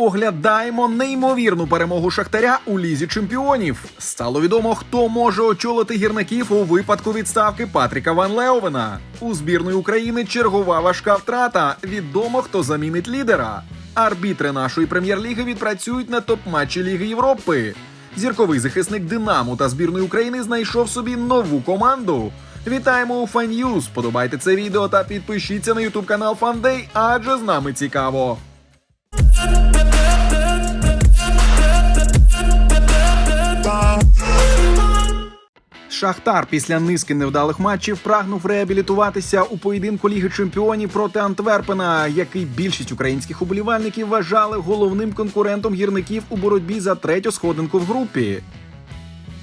Оглядаємо неймовірну перемогу Шахтаря у лізі чемпіонів. Стало відомо, хто може очолити гірників у випадку відставки Патріка Ван Леовена. У збірної України чергова важка втрата. Відомо, хто замінить лідера. Арбітри нашої прем'єр-ліги відпрацюють на топ-матчі Ліги Європи. Зірковий захисник Динамо та збірної України знайшов собі нову команду. Вітаємо у Фан'юз. Подобайте це відео та підпишіться на ютуб канал Фандей, адже з нами цікаво. Шахтар після низки невдалих матчів прагнув реабілітуватися у поєдинку Ліги Чемпіонів проти Антверпена, який більшість українських уболівальників вважали головним конкурентом гірників у боротьбі за третю сходинку в групі.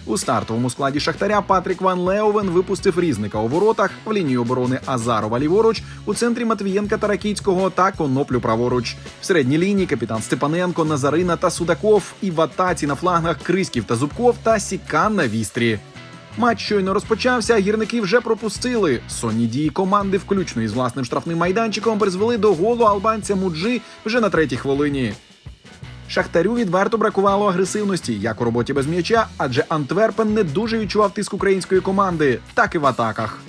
У стартовому складі Шахтаря Патрік Ван Леовен випустив різника у воротах в лінії оборони Азарова ліворуч, у центрі Матвієнка та Ракіцького та Коноплю праворуч. В середній лінії капітан Степаненко, Назарина та Судаков і в атаці на флангах Криськів та Зубков та Сікан на вістрі. Матч щойно розпочався, а гірники вже пропустили. Сонні дії команди, включно із власним штрафним майданчиком, призвели до голу албанця Муджи вже на третій хвилині. Шахтарю відверто бракувало агресивності, як у роботі без м'яча, адже Антверпен не дуже відчував тиск української команди, так і в атаках.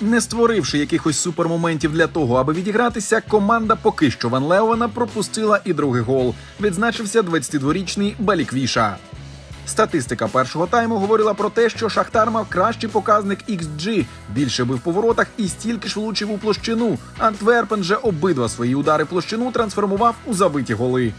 Не створивши якихось супермоментів для того, аби відігратися, команда поки що Ван Леовена пропустила і другий гол. Відзначився 22-річний Баліквіша. Статистика першого тайму говорила про те, що Шахтар мав кращий показник XG, більше бив по воротах і стільки ж влучив у площину. Антверпен же обидва свої удари площину трансформував у забиті голи.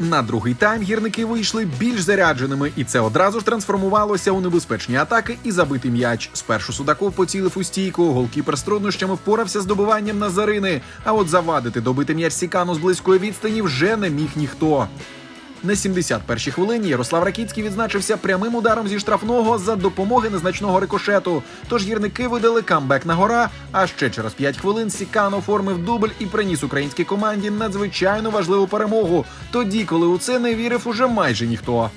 На другий тайм гірники вийшли більш зарядженими, і це одразу ж трансформувалося у небезпечні атаки і забитий м'яч. Спершу Судаков поцілив у стійку, голкіпер з труднощами впорався з добиванням Назарини. А от завадити добити м'яч Сікану з близької відстані вже не міг ніхто. На 71-й хвилині Ярослав Ракіцький відзначився прямим ударом зі штрафного за допомоги незначного рикошету. Тож гірники видали камбек на гора. А ще через 5 хвилин Сікан оформив дубль і приніс українській команді надзвичайно важливу перемогу. Тоді, коли у це не вірив уже майже ніхто.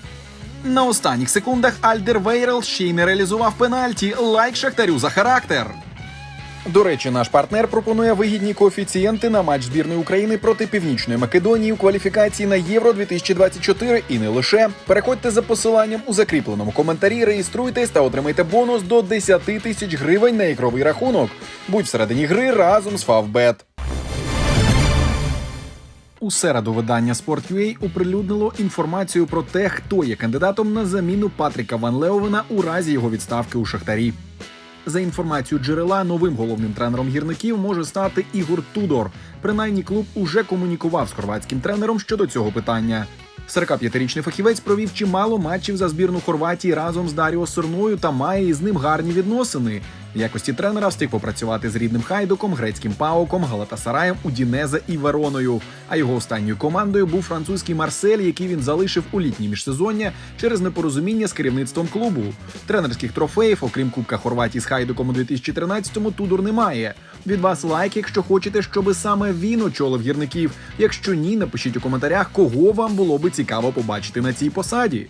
На останніх секундах Альдер Вейрел ще й не реалізував пенальті. Лайк Шахтарю за характер. До речі, наш партнер пропонує вигідні коефіцієнти на матч збірної України проти Північної Македонії у кваліфікації на Євро 2024 і не лише. Переходьте за посиланням у закріпленому коментарі, реєструйтесь та отримайте бонус до 10 тисяч гривень на ігровий рахунок. Будь всередині гри разом з Фавбет. У середу видання Sport.ua оприлюднило інформацію про те, хто є кандидатом на заміну Патріка Ван Леовена у разі його відставки у Шахтарі. За інформацією джерела, новим головним тренером гірників може стати Ігор Тудор. Принаймні, клуб уже комунікував з хорватським тренером щодо цього питання. 45-річний фахівець провів чимало матчів за збірну Хорватії разом з Даріо Сорною та має із ним гарні відносини. В якості тренера встиг попрацювати з рідним хайдуком, грецьким пауком, Галатасараєм, Удінезе і Вероною. А його останньою командою був французький Марсель, який він залишив у літнє міжсезоння через непорозуміння з керівництвом клубу. Тренерських трофеїв, окрім Кубка Хорватії з хайдуком у 2013-му, Тудор немає. Від вас лайк, якщо хочете, щоб саме він очолив гірників. Якщо ні, напишіть у коментарях, кого вам було би цікаво побачити на цій посаді.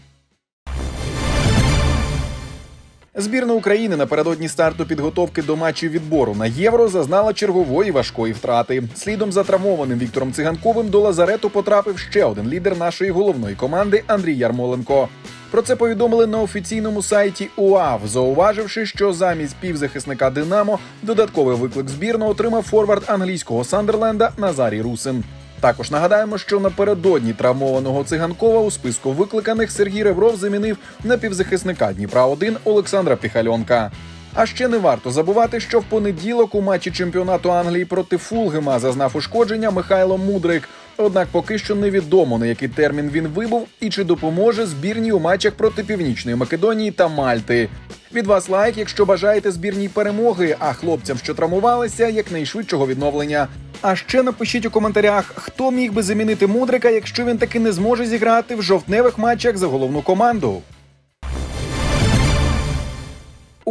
Збірна України напередодні старту підготовки до матчів відбору на євро зазнала чергової важкої втрати. Слідом за травмованим Віктором Циганковим до лазарету потрапив ще один лідер нашої головної команди Андрій Ярмоленко. Про це повідомили на офіційному сайті УАВ, зауваживши, що замість півзахисника Динамо додатковий виклик збірну отримав форвард англійського Сандерленда Назарій Русин. Також нагадаємо, що напередодні травмованого циганкова у списку викликаних Сергій Ребров замінив на півзахисника Дніпра 1 Олександра Піхальонка. А ще не варто забувати, що в понеділок у матчі чемпіонату Англії проти Фулгема зазнав ушкодження Михайло Мудрик. Однак поки що невідомо на який термін він вибув і чи допоможе збірній у матчах проти Північної Македонії та Мальти. Від вас лайк, якщо бажаєте збірній перемоги, а хлопцям, що травмувалися, якнайшвидшого відновлення. А ще напишіть у коментарях, хто міг би замінити Мудрика, якщо він таки не зможе зіграти в жовтневих матчах за головну команду.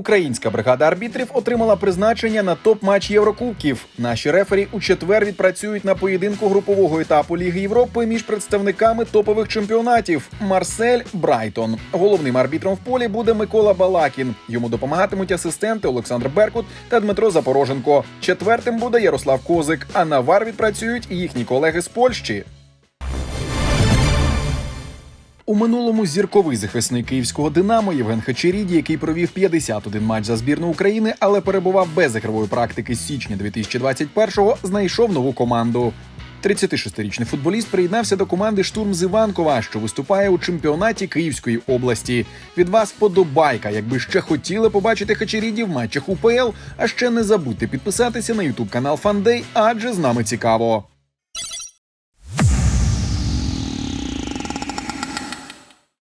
Українська бригада арбітрів отримала призначення на топ-матч Єврокубків. Наші рефері у четвер відпрацюють на поєдинку групового етапу Ліги Європи між представниками топових чемпіонатів Марсель Брайтон. Головним арбітром в полі буде Микола Балакін. Йому допомагатимуть асистенти Олександр Беркут та Дмитро Запороженко. Четвертим буде Ярослав Козик. А на вар відпрацюють їхні колеги з Польщі. У минулому зірковий захисник київського Динамо Євген Хачеріді, який провів 51 матч за збірну України, але перебував без ігрової практики з січня 2021-го, знайшов нову команду. 36-річний футболіст приєднався до команди Штурм з що виступає у чемпіонаті Київської області. Від вас подобайка, якби ще хотіли побачити Хачеріді в матчах УПЛ. А ще не забудьте підписатися на ютуб канал Фандей, адже з нами цікаво.